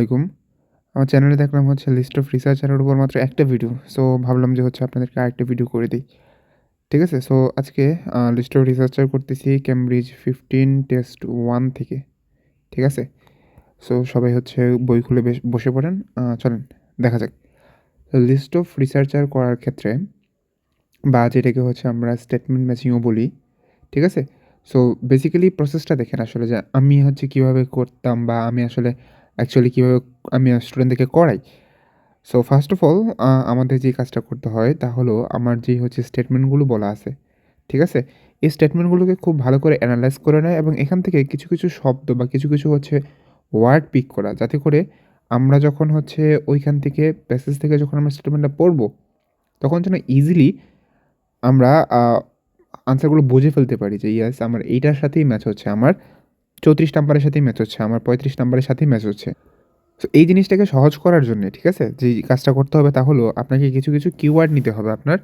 আলাইকুম। আমার চ্যানেলে দেখলাম হচ্ছে লিস্ট অফ রিসার্চারের উপর মাত্র একটা ভিডিও সো ভাবলাম যে হচ্ছে আপনাদেরকে আরেকটা ভিডিও করে দিই। ঠিক আছে? সো আজকে লিস্ট অফ রিসার্চার করতেছি ক্যামব্রিজ ফিফটিন টেস্ট ওয়ান থেকে। ঠিক আছে? সো সবাই হচ্ছে বই খুলে বেশ, বসে পড়েন। চলেন, দেখা যাক। লিস্ট অফ রিসার্চার করার ক্ষেত্রে বা যেটাকে হচ্ছে আমরা স্টেটমেন্ট ম্যাচিংও বলি, ঠিক আছে? সো বেসিক্যালি প্রসেসটা দেখেন আসলে যে আমি হচ্ছে কীভাবে করতাম বা আমি আসলে অ্যাকচুয়ালি কীভাবে আমি স্টুডেন্টদেরকে করাই? সো ফার্স্ট অফ অল আমাদের যে কাজটা করতে হয় তা হলো আমার যে হচ্ছে স্টেটমেন্টগুলো বলা আছে, ঠিক আছে? এই স্টেটমেন্টগুলোকে খুব ভালো করে অ্যানালাইজ করে নেয় এবং এখান থেকে কিছু কিছু শব্দ বা কিছু কিছু হচ্ছে ওয়ার্ড পিক করা, যাতে করে আমরা যখন হচ্ছে ওইখান থেকে প্যাসেজ থেকে যখন আমরা স্টেটমেন্টটা পড়ব, তখন যেন ইজিলি আমরা আনসারগুলো বুঝে ফেলতে পারি যে ইয়াস আমার এইটার সাথেই ম্যাচ হচ্ছে আমার চৌত্রিশ নাম্বারের সাথেই ম্যাচ হচ্ছে, আমার পঁয়ত্রিশ নাম্বারের সাথেই ম্যাচ হচ্ছে। তো এই জিনিসটাকে সহজ করার জন্য, ঠিক আছে? যে কাজটা করতে হবে তা হলো আপনাকে কিছু কিছু কিওয়ার্ড নিতে হবে আপনার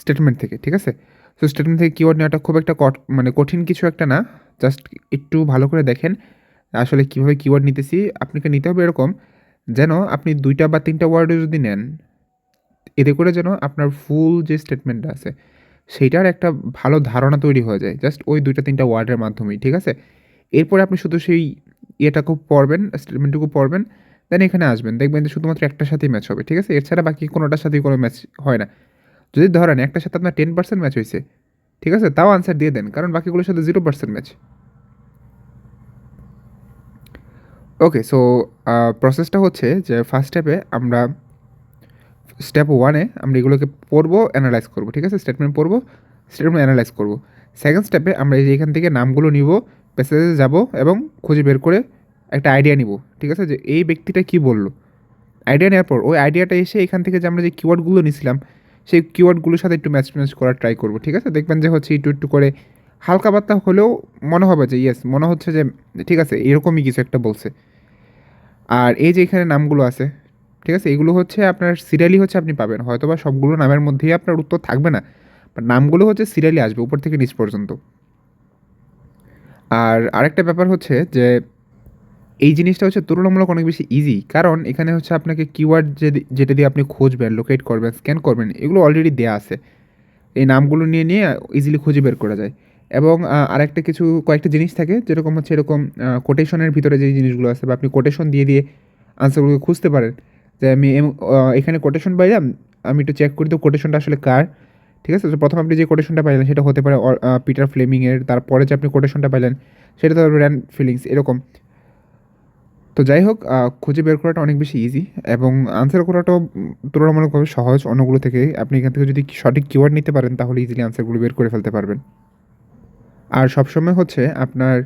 স্টেটমেন্ট থেকে, ঠিক আছে? সো স্টেটমেন্ট থেকে কিওয়ার্ড নেওয়াটা খুব একটা কট মানে কঠিন কিছু একটা না। জাস্ট একটু ভালো করে দেখেন, আসলে কীভাবে কিওয়ার্ড নিতেছি। আপনাকে নিতে হবে এরকম, যেন আপনি দুইটা বা তিনটা ওয়ার্ডও যদি নেন, এতে করে যেন আপনার ফুল যে স্টেটমেন্টটা আছে, সেইটার একটা ভালো ধারণা তৈরি হয়ে যায় জাস্ট ওই দুইটা, তিনটা ওয়ার্ডের মাধ্যমেই, ঠিক আছে? এরপরে আপনি শুধু সেই ইয়েটাকেও পড়বেন স্টেটমেন্টটুকু পড়বেন দেন এখানে আসবেন। দেখবেন যে শুধুমাত্র একটার সাথেই ম্যাচ হবে, ঠিক আছে? এছাড়া বাকি কোনোটার সাথেই কোনো ম্যাচ হয় না। যদি ধরেন একটার সাথে আপনার টেন পার্সেন্ট ম্যাচ হয়েছে, ঠিক আছে? তাও আনসার দিয়ে দেন, কারণ বাকিগুলোর সাথে zero percent match okay so প্রসেসটা হচ্ছে যে ফার্স্ট স্টেপে আমরা স্টেপ ওয়ানে আমরা এগুলোকে পড়ব অ্যানালাইজ করব, ঠিক আছে? স্টেটমেন্ট পড়ব স্টেটমেন্ট অ্যানালাইজ করব। সেকেন্ড স্টেপে আমরা এই যে এখান থেকে নামগুলো নিব প্যাসেজে যাব এবং খুঁজে বের করে একটা আইডিয়া নিব, ঠিক আছে? যে এই ব্যক্তিটা কি বলল? আইডিয়া নেওয়ার পর ওই আইডিয়াটা এসে এখান থেকে যে আমরা যে কিওয়ার্ডগুলো নিয়েছিলাম সেই কিওয়ার্ডগুলোর সাথে একটু ম্যাচ ম্যাচ করার ট্রাই করব, ঠিক আছে? দেখবেন যে হচ্ছে একটু একটু করে হালকা পাতলা হলেও মনে হবে যে ইয়েস মনে হচ্ছে যে ঠিক আছে, এরকমই কিছু একটা বলছে। আর এই যে এখানে নামগুলো আছে, ঠিক আছে? এগুলো হচ্ছে আপনার সিরিয়ালি হচ্ছে আপনি পাবেন। হয়তো বা সবগুলো নামের মধ্যেই আপনার উত্তর থাকবে না বাট নামগুলো হচ্ছে সিরিয়ালি আসবে, উপর থেকে নিচ পর্যন্ত। আর আরেকটা ব্যাপার হচ্ছে যে এই জিনিসটা হচ্ছে তুলনামূলক অনেক বেশি ইজি কারণ এখানে হচ্ছে আপনাকে কিওয়ার্ড যে যেটা দিয়ে আপনি খুঁজবেন লোকেট করবেন স্ক্যান করবেন, এগুলো অলরেডি দেয়া আছে। এই নামগুলো নিয়ে নিয়ে ইজিলি খুঁজে বের করা যায়। এবং আরেকটা কিছু, কয়েকটা জিনিস থাকে যেরকম হচ্ছে এরকম কোটেশনের ভিতরে যে জিনিসগুলো আছে বা আপনি কোটেশন দিয়ে দিয়ে আনসারগুলোকে খুঁজতে পারেন। যে আমি এখানে কোটেশন পাইলাম, আমি একটু চেক করি তো কোটেশনটা আসলে কার। ঠিক আছে? তো প্রথম আপনি যে কোটেশনটা পাইলেন সেটা হতে পারে পিটার ফ্লেমিংয়ের তারপরে যে আপনি কোটেশনটা পাইলেন, সেটা তো র্যান্ড ফিলিংস এরকম। তো যাই হোক খুঁজে বের করাটা অনেক বেশি ইজি এবং আনসার করাটাও তুলনামূলকভাবে সহজ অন্যগুলো থেকে। আপনি এখান থেকে যদি সঠিক কিওয়ার্ড নিতে পারেন, তাহলে ইজিলি আনসারগুলো বের করে ফেলতে পারবেন। আর সবসময় হচ্ছে আপনার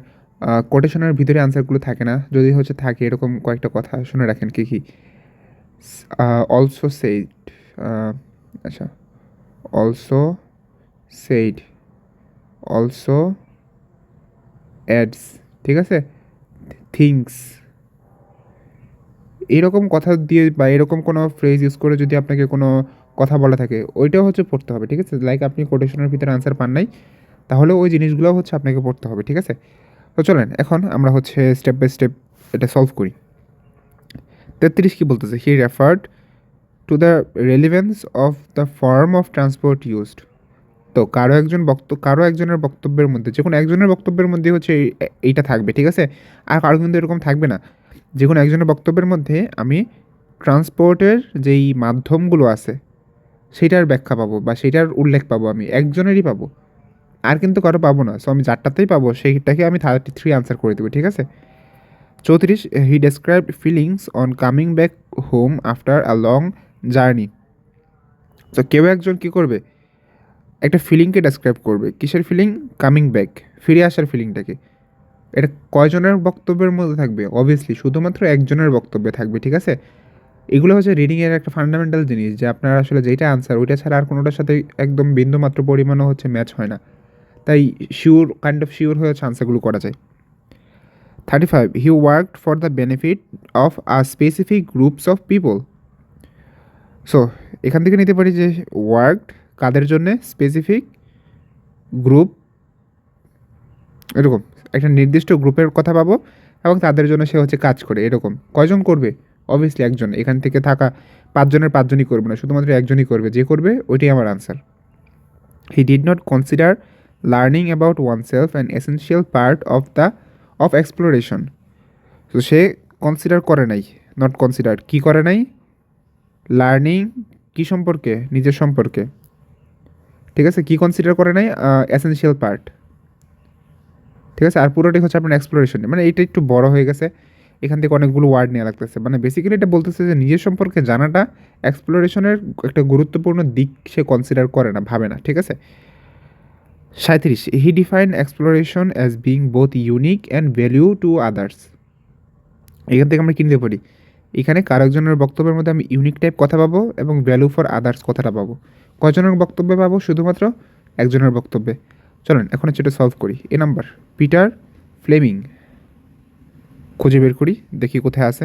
কোটেশনের ভিতরে আনসারগুলো থাকে না। যদি হচ্ছে থাকে, এরকম কয়েকটা কথা শুনে রাখেন কি কি। অলসো সেইড আচ্ছা। অলসো সেইড অলসো অ্যাডস ঠিক আছে? থিংস এরকম কথা দিয়ে বা এরকম কোনো ফ্রেজ ইউজ করে যদি আপনাকে কোনো কথা বলা থাকে, ওইটাও হচ্ছে পড়তে হবে, ঠিক আছে? লাইক আপনি কোটেশনের ভিতরে আনসার পান নাই, তাহলে ওই জিনিসগুলো হচ্ছে আপনাকে পড়তে হবে, ঠিক আছে? তো চলেন, এখন আমরা হচ্ছে স্টেপ বাই স্টেপ এটা সলভ করি। তেত্রিশ কী বলতেছে? He referred to the relevance of the form of transport used তো কারও একজন বক্তব্য কারও একজনের বক্তব্যের মধ্যে, যে কোনো একজনের বক্তব্যের মধ্যে হচ্ছে এই- এইটা থাকবে, ঠিক আছে? আর কারও কিন্তু এরকম থাকবে না। যে কোনো একজনের বক্তব্যের মধ্যে আমি ট্রান্সপোর্টের যেই মাধ্যমগুলো আছে সেটার ব্যাখ্যা পাবো বা সেটার উল্লেখ পাবো আমি, একজনেরই পাবো। আর কিন্তু কারও পাবো না সো আমি যারটাতেই পাবো, সেইটাকে আমি থার্টি থ্রি আনসার করে দেবো, ঠিক আছে? চৌত্রিশ he describe feelings on coming back home after a long journey. তো কেউ একজন কী করবে? একটা ফিলিংকে ডেসক্রাইব করবে। কিসের ফিলিং কামিং ব্যাক ফিরে আসার ফিলিংটাকে এটা কয়জনের বক্তব্যের মধ্যে থাকবে? অবভিয়াসলি শুধুমাত্র একজনের বক্তব্যে থাকবে, ঠিক আছে? এগুলো হচ্ছে রিডিংয়ের একটা ফান্ডামেন্টাল জিনিস যে আপনার আসলে যেটা আনসার ওইটা ছাড়া আর কোনোটার সাথে একদম বিন্দুমাত্র পরিমাণও হচ্ছে ম্যাচ হয় না। তাই শিওর কাইন্ড অফ শিওর হয়ে হচ্ছে আনসারগুলো করা যায়। Thirty five he worked for the benefit of a specific groups of people so এখান থেকে নিতে পারি যে ওয়ার্কড কাদের জন্যে? স্পেসিফিক গ্রুপ এরকম একটা নির্দিষ্ট গ্রুপের কথা পাবো এবং তাদের জন্য সে হচ্ছে কাজ করে, এরকম। কয়জন করবে? অবভিয়াসলি একজন। এখান থেকে থাকা পাঁচজনের পাঁচজনই করবে না, শুধুমাত্র একজনই করবে, যে করবে ওইটাই আমার answer he did not consider learning about one self an essential part of the of exploration তো সে কনসিডার করে নাই নট কনসিডার কী করে নাই? লার্নিং কি সম্পর্কে? নিজের সম্পর্কে। ঠিক আছে? কি কনসিডার করে নাই? এসেন্সিয়াল পার্ট ঠিক আছে? আর পুরোটাই হচ্ছে আপনার এক্সপ্লোরেশন মানে এটা একটু বড় হয়ে গেছে। এখান থেকে অনেকগুলো ওয়ার্ড নেওয়া লাগতেছে। মানে বেসিক্যালি এটা বলতেছে যে নিজের সম্পর্কে জানাটা এক্সপ্লোরেশনের একটা গুরুত্বপূর্ণ দিক সে কনসিডার করে না, ভাবে না। ঠিক আছে? সাঁত্রিশ he define exploration as being both unique and value to others এখান থেকে আমরা কিনতে পারি? এখানে কারকজনের বক্তব্যের মধ্যে আমি ইউনিক টাইপ কথা পাবো এবং ভ্যালু ফর আদার্স কথাটা পাবো। কজনের বক্তব্যে পাবো শুধুমাত্র একজনের বক্তব্যে। চলেন, এখন হচ্ছে এটা সলভ করি। এ নাম্বার পিটার ফ্লেমিং খুঁজে বের করি, দেখি কোথায় আছে।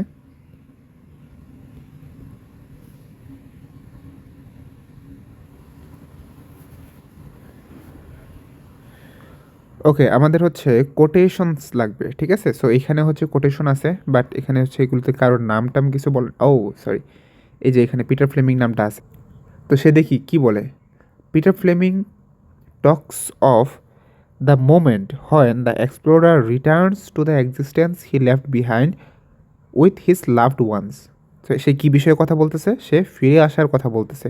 ওকে আমাদের হচ্ছে কোটেশনস লাগবে, ঠিক আছে? সো এখানে হচ্ছে কোটেশন আছে বাট এখানে হচ্ছে এগুলোতে কারোর নাম টাম কিছু বল ও সরি এই যে এখানে পিটার ফ্লেমিং নামটা আছে। তো সে দেখি কি বলে? Peter Fleming talks of the moment when the explorer returns to the existence he left behind with his loved ones সে কী বিষয়ে কথা বলতেছে? সে ফিরে আসার কথা বলতেছে।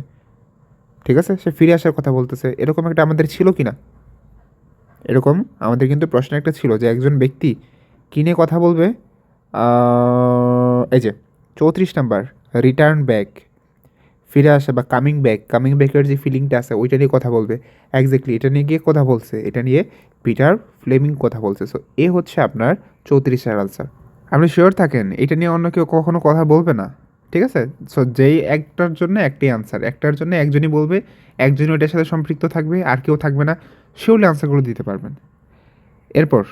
ঠিক আছে? সে ফিরে আসার কথা বলতেছে। এরকম একটা আমাদের ছিল কি না এরকম আমাদের কিন্তু প্রশ্ন একটা ছিল যে একজন ব্যক্তি কিনে কথা বলবে? এই যে চৌত্রিশ নাম্বার রিটার্ন ব্যাক ফিরে আসা বা কামিং ব্যাক কামিং ব্যাকের যে ফিলিংটা আছে, ওইটা নিয়ে কথা বলবে। একজ্যাক্টলি এটা নিয়ে গিয়ে কথা বলছে, এটা নিয়ে পিটার ফ্লেমিং কথা বলছে। সো এ হচ্ছে আপনার চৌত্রিশের আনসার আপনি শিওর থাকেন, এটা নিয়ে অন্য কেউ কখনো কথা বলবে না? ঠিক আছে? সো যেই একটার জন্য একটাই আনসার একটার জন্য একজনই বলবে, একজনই ওইটার সাথে সম্পৃক্ত থাকবে, আর কেউ থাকবে না। শিওরলি আনসারগুলো দিতে পারবেন। এরপর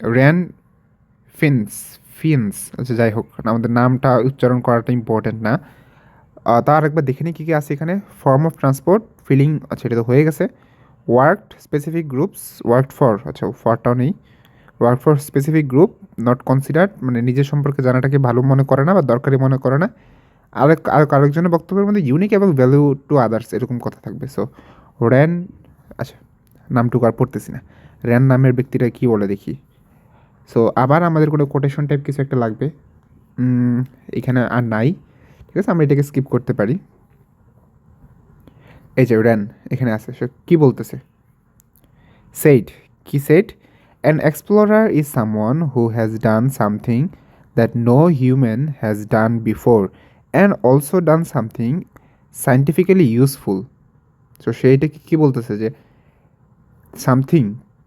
র্যান ফিন্স ফিন্স আচ্ছা যাই হোক, আমাদের নামটা উচ্চারণ করাটা ইম্পর্টেন্ট না। তার একবার দেখে নিই কী কী আছে এখানে। ফর্ম অফ ট্রান্সপোর্ট ফিলিং আচ্ছা এটা তো হয়ে গেছে। Worked specific groups work for আচ্ছা ফরটাও নেই। Work for specific group not considered মানে নিজের সম্পর্কে জানাটাকে ভালো মনে করে না বা দরকারি মনে করে না। আরেক আর আরেকজনের বক্তব্যের মধ্যে ইউনিক এবং ভ্যালু টু আদার্স এরকম কথা থাকবে। সো র্যান আচ্ছা নামটুকু আর পড়তেছি না। র্যান নামের ব্যক্তিটা কী বলে দেখি। সো আবার আমাদের কোনো কোটেশন টাইপ কিছু একটা লাগবে। এখানে আর নাই। ঠিক আছে, আমরা এটাকে স্কিপ করতে পারি। এই যে র্যান, এখানে আছে। সে কী বলতেছে? সেইড কি said an explorer is someone who has done something that no human has done before and also done something scientifically useful so সেইটাকে কী বলতেছে যে সামথিং,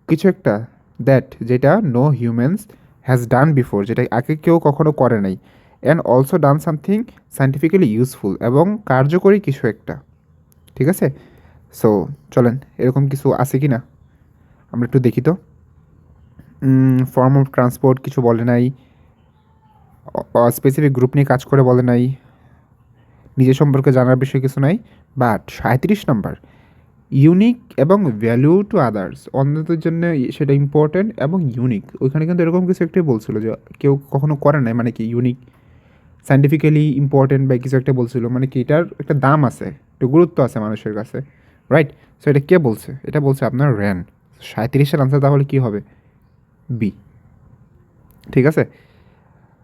কিছু একটা দ্যাট যেটা no humans has done before যেটা আগে কেউ কখনো করে নাই and also done something scientifically useful এবং কার্যকরী কিছু একটা, ঠিক আছে? সো চলেন, এরকম কিছু আছে কি না আমরা একটু দেখি তো। ফর্ম অফ ট্রান্সপোর্ট কিছু বলে নাই স্পেসিফিক গ্রুপ নিয়ে কাজ করে বলে নাই, নিজের সম্পর্কে জানার বিষয় কিছু নাই বাট সাঁত্রিশ নাম্বার ইউনিক এবং ভ্যালু টু আদার্স অন্যদের জন্য সেটা ইম্পর্ট্যান্ট এবং ইউনিক ওইখানে কিন্তু এরকম কিছু একটাই বলছিল যে কেউ কখনো করে নাই মানে কি ইউনিক সাইন্টিফিক্যালি ইম্পর্ট্যান্ট বা কিছু একটা বলছিল। মানে কি এটার একটা দাম আছে, একটু গুরুত্ব আছে মানুষের কাছে রাইট সো এটা কে বলছে? এটা বলছে আপনার র্যান সাঁত্রিশের আনসার তাহলে কী হবে? বি ঠিক আছে?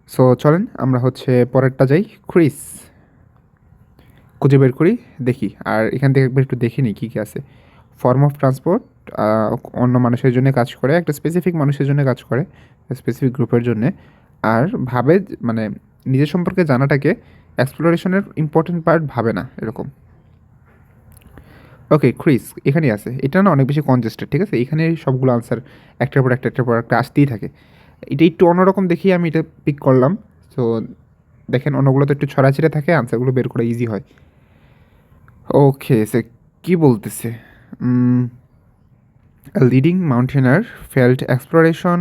সো চলেন, আমরা হচ্ছে পরেরটা যাই। ক্রিস খুঁজে বের করি, দেখি। আর এখান থেকে একবার একটু দেখে নিই কী কী আছে। ফর্ম অফ ট্রান্সপোর্ট অন্য মানুষের জন্য কাজ করে, একটা স্পেসিফিক মানুষের জন্য কাজ করে স্পেসিফিক গ্রুপের জন্য। আর ভাবে মানে নিজের সম্পর্কে জানাটাকে এক্সপ্লোরেশনের ইম্পর্টেন্ট পার্ট ভাবে না, এরকম। ওকে ক্রিস এখানেই আছে। এটা না অনেক বেশি কনজেস্টেড ঠিক আছে? এখানে সবগুলো আনসার একটার পর একটা, একটার পর একটা আসতেই থাকে। এটা একটু অন্যরকম দেখি, আমি এটা পিক করলাম। তো দেখেন অন্যগুলো তো একটু ছড়াছিড়ে থাকে আনসারগুলো বের করা ইজি হয়। ওকে সে কী বলতেছে? Leading mountaineer felt exploration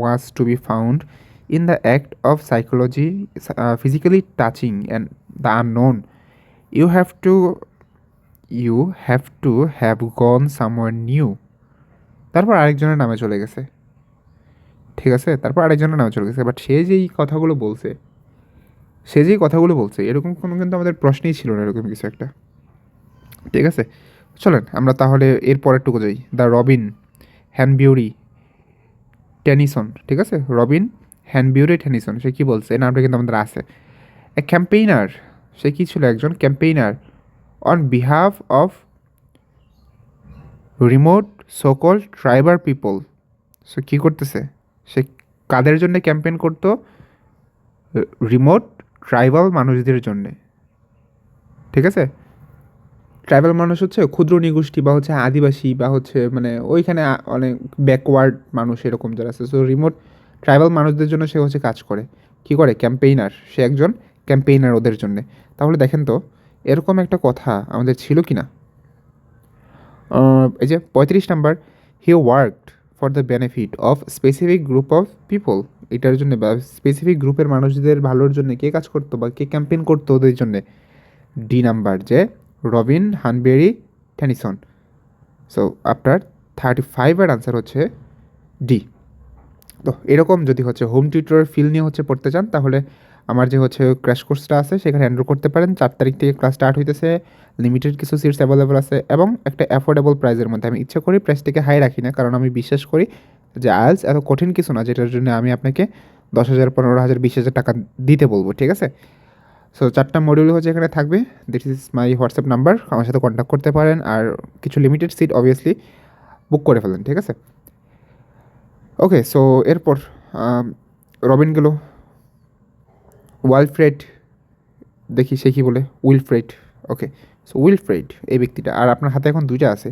was to be found in the act of psychology physically touching and the unknown you have to you have to have gone somewhere new তারপর আরেকজনের নামে চলে গেছে। ঠিক আছে? তারপর আরেকজনের নামে চলে গেছে। বাট সে যেই কথাগুলো বলছে, সে যেই কথাগুলো বলছে, এরকম কোনো কিন্তু আমাদের প্রশ্নই ছিল না, এরকম কিছু একটা। ঠিক আছে? চলেন, আমরা তাহলে এর পরেরটুকু যাই। দ্য রবিন হ্যানবিউরি টেনিসন, ঠিক আছে? রবিন হ্যানবিউরি টেনিসন, সে কী বলছে? এই নামটা কিন্তু আমাদের আছে। এ ক্যাম্পেইনার, সে কী ছিল একজন? Campaigner on behalf of remote সকল ট্রাইবার পিপল। সো কী করতেছে? সে কাদের জন্য ক্যাম্পেইন করতো? রিমোট ট্রাইবাল মানুষদের জন্যে। ঠিক আছে? ট্রাইবাল মানুষ হচ্ছে ক্ষুদ্র নিগোষ্ঠী বা হচ্ছে আদিবাসী বা হচ্ছে মানে ওইখানে অনেক ব্যাকওয়ার্ড মানুষ এরকম যারা আছে। সো রিমোট ট্রাইবাল মানুষদের জন্য সে হচ্ছে কাজ করে। কি করে? ক্যাম্পেইনার সে একজন ক্যাম্পেইনার ওদের জন্যে। তাহলে দেখেন তো, এরকম একটা কথা আমাদের ছিল কি না এই যে পঁয়ত্রিশ number he worked for the benefit of specific group of people এটার জন্য বা স্পেসিফিক গ্রুপের মানুষদের ভালোর জন্য কে কাজ করতো বা কে ক্যাম্পেইন করতো ওদের জন্যে? ডি নাম্বার যে রবিন, হানবেরি টেনিসন সো আপনার থার্টি ফাইভের আনসার হচ্ছে ডি তো এরকম যদি হচ্ছে হোম টিউটর ফিল নিয়ে হচ্ছে পড়তে চান, তাহলে আমার যে হচ্ছে ক্র্যাশ কোর্সটা আছে, সেখানে এনরোল করতে পারেন। চার তারিখ থেকে ক্লাস স্টার্ট হইতেছে লিমিটেড কিছু সিটস অ্যাভেলেবল আছে এবং একটা অ্যাফোর্ডেবল প্রাইসের মধ্যে। আমি ইচ্ছা করি প্রাইসটাকে হাই রাখি না, কারণ আমি বিশ্বাস করি যে আইএলস এত কঠিন কিছু না, যেটার জন্য আমি আপনাকে দশ হাজার, পনেরো হাজার, বিশ হাজার টাকা দিতে বলব, ঠিক আছে? সো চারটা মডিউল হচ্ছে এখানে থাকবে। This is my WhatsApp number আমার সাথে কন্ট্যাক্ট করতে পারেন আর কিছু লিমিটেড সিট অবভিয়াসলি বুক করে ফেলেন, ঠিক আছে? ওকে সো এরপর রবিন গেল। ওয়ালফ্রেড, দেখি সে কী বলে? উইলফ্রেড। ওকে সো উইলফ্রেড এই ব্যক্তিটা। আর আপনার হাতে এখন দুইটা আছে।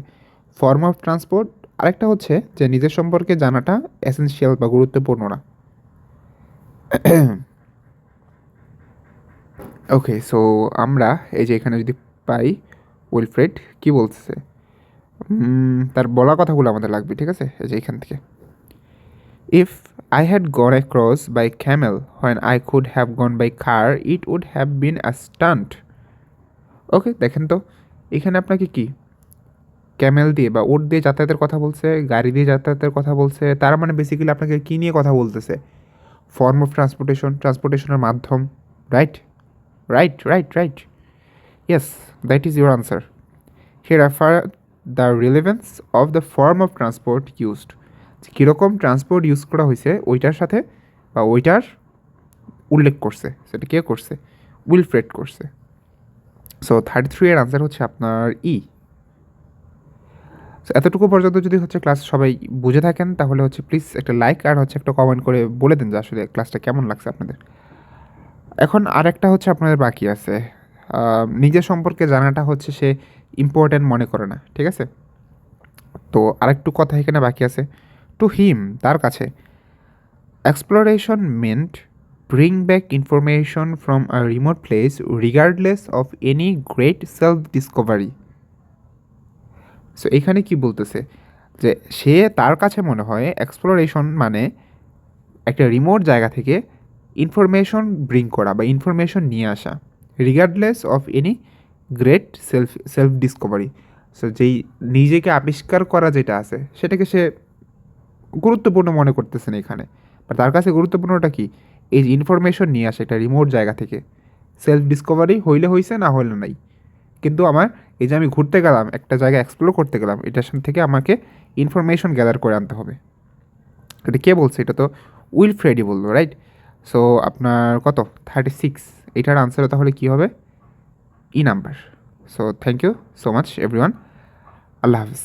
ফর্ম অফ ট্রান্সপোর্ট আরেকটা হচ্ছে যে নিজের সম্পর্কে জানাটা এসেনশিয়াল বা গুরুত্বপূর্ণ না। ওকে সো আমরা এই যে এখানে যদি পাই উইলফ্রেড, কি বলতেছে? তার বলা কথাগুলো আমাদের লাগবে, ঠিক আছে? এই যে এখান থেকে। If I had gone across by camel when I could have gone by car it would have been a stunt okay দেখেন তো, এখানে আপনাকে কি? ক্যামেল দিয়ে বা উট দিয়ে যাতায়াতের কথা বলছে, গাড়ি দিয়ে যাতায়াতের কথা বলছে, তার মানে বেসিক্যালি আপনাকে কী নিয়ে কথা বলতেছে? ফর্ম অফ ট্রান্সপোর্টেশন ট্রান্সপোর্টেশনের মাধ্যম right right right right yes that is your answer he refer the relevance of the form of transport used কীরকম ট্রান্সপোর্ট ইউজ করা হয়েছে ওইটার সাথে বা ওইটার উল্লেখ করছে সেটা কে করছে? উইলফ্রেড করছে। সো থার্টি থ্রি এর আনসার হচ্ছে আপনার ই So, এতটুকু পর্যন্ত যদি হচ্ছে ক্লাস সবাই বুঝে থাকেন তাহলে হচ্ছে প্লিজ একটা লাইক আর হচ্ছে একটা কমেন্ট করে বলে দেন যে আসলে ক্লাসটা কেমন লাগছে আপনাদের। এখন আরেকটা হচ্ছে আপনাদের বাকি আছে। নিজের সম্পর্কে জানাটা হচ্ছে সে ইম্পর্ট্যান্ট মনে করে না, ঠিক আছে? তো আরেকটু কথা এখানে বাকি আছে। টু হিম তার কাছে exploration meant bring back information from a remote place regardless of any great self discovery so এখানে কি বলতেছে? যে সে তার কাছে মনে হয় এক্সপ্লোরেশন মানে একটা রিমোট জায়গা থেকে ইনফরমেশন ব্রিং করা বা ইনফরমেশন নিয়ে আসা regardless of any great self self discovery so যেই নিজেকে আবিষ্কার করা যেটা আছে, সেটাকে সে গুরুত্বপূর্ণ মনে করতেছে না এখানে। বা তার কাছে গুরুত্বপূর্ণটা কি? এই যে ইনফরমেশন নিয়ে আসে একটা রিমোট জায়গা থেকে। সেলফ ডিসকভারি হইলে হইছে, না হইলে নাই। কিন্তু আমার এই যে আমি ঘুরতে গেলাম, একটা জায়গা এক্সপ্লোর করতে গেলাম, এটার থেকে আমাকে ইনফরমেশন গ্যাদার করে আনতে হবে। এটা কে বলছে? এটা তো উইল ফ্রেডি বলল রাইট সো আপনার কত? থার্টি সিক্স এটার আনসারও তাহলে কী হবে? E number so thank you so much everyone Allah Hafiz.